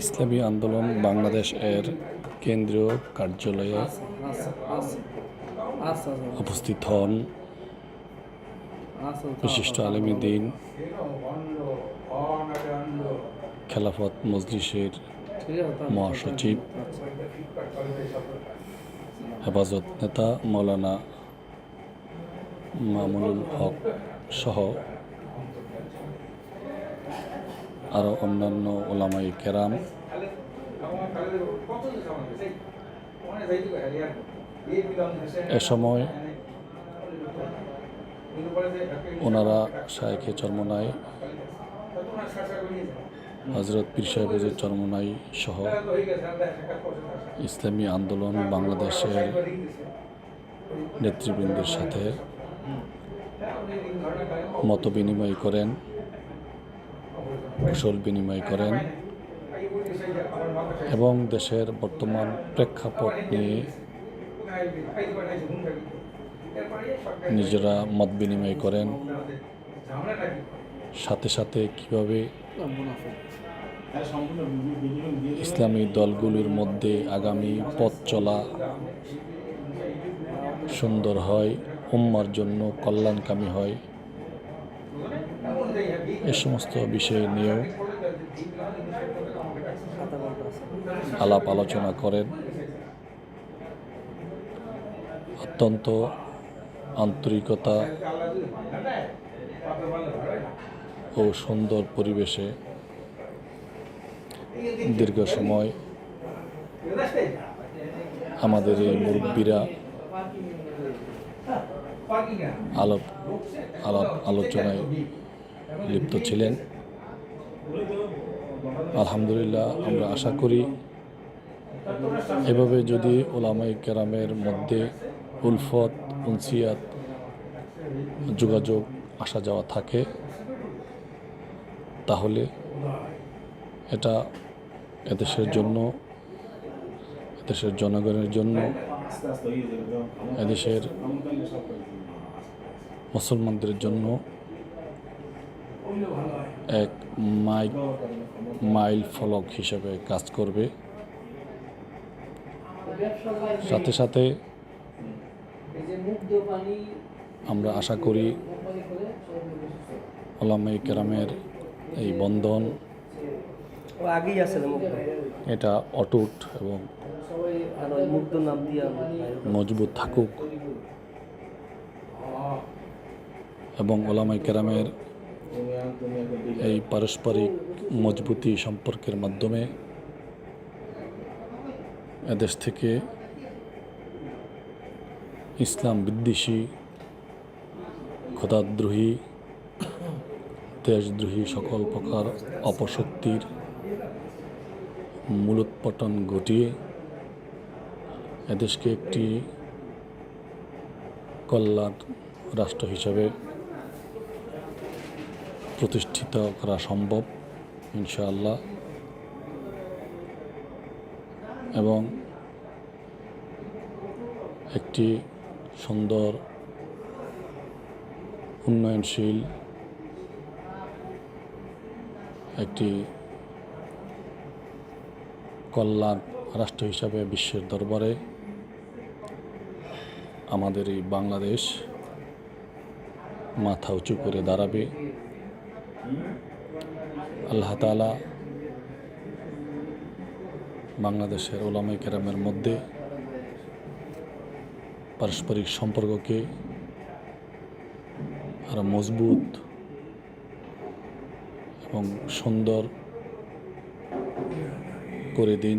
ইসলামী আন্দোলন বাংলাদেশ এর কেন্দ্রীয় কার্যালয়ে উপস্থিত হন বিশিষ্ট আলমী দিন খেলাফত মজলিসের। মহাসচিব, হেফাজত নেতা মৌলানা মামুনুল হক সহ আরও অন্যান্য ওলামাই কেরাম। এ সময় ওনারা শায়েখে চরমনাই হজরত পীর সাহেবের চরমনাই সহ ইসলামী আন্দোলন বাংলাদেশের নেতৃবৃন্দের সাথে মত বিনিময় করেন। কুশল বিনিময় করেন এবং দেশের বর্তমান প্রেক্ষাপট নিয়ে নিজেরা মত বিনিময় করেন। সাথে সাথে কীভাবে ইসলামী দলগুলির মধ্যে আগামী পথ চলা সুন্দর হয়, উম্মার জন্য কল্যাণকামী হয় এ সমস্ত বিষয় নিয়েও আলাপ আলোচনা করেন। অত্যন্ত আন্তরিকতা ও সুন্দর পরিবেশে দীর্ঘ সময় আমাদের এই মুরব্বীরা আলাপ আলাপ আলোচনায় লিপ্ত ছিলেন। আলহামদুলিল্লাহ, আমরা আশা করি এভাবে যদি ওলামাই কেরামের মধ্যে উলফত, উনসিয়াত যোগাযোগ আসা যাওয়া থাকে, তাহলে এটা এদেশের জন্য, এদেশের জনগণের জন্য, এদেশের মুসলমানদের জন্য এক মাইল মাইল ফলক হিসেবে কাজ করবে। সাথে সাথে আমরা আশা করি ওলামাই কেরামের এই বন্ধন এটা অটুট এবং মজবুত থাকুক। এবং ওলামাই কেরামের এই পারস্পরিক মজবুতি সম্পর্কের মাধ্যমে এদেশ থেকে ইসলাম বিদ্বেষী, খোদাদ্রোহী, দেশদ্রোহী সকল প্রকার অপশক্তির মূলোৎপাটন ঘটিয়ে এদেশকে একটি কল্যাণ রাষ্ট্র হিসাবে প্রতিষ্ঠিত করা সম্ভব, ইনশাআল্লাহ। এবং একটি সুন্দর, উন্নয়নশীল, একটি কল্যাণ রাষ্ট্র হিসাবে বিশ্বের দরবারে আমাদের এই বাংলাদেশ মাথা উঁচু করে দাঁড়াবে। আল্লাহ তালা বাংলাদেশের ওলামাই কেরামের মধ্যে পারস্পরিক সম্পর্ককে আরও মজবুত এবং সুন্দর করে দিন।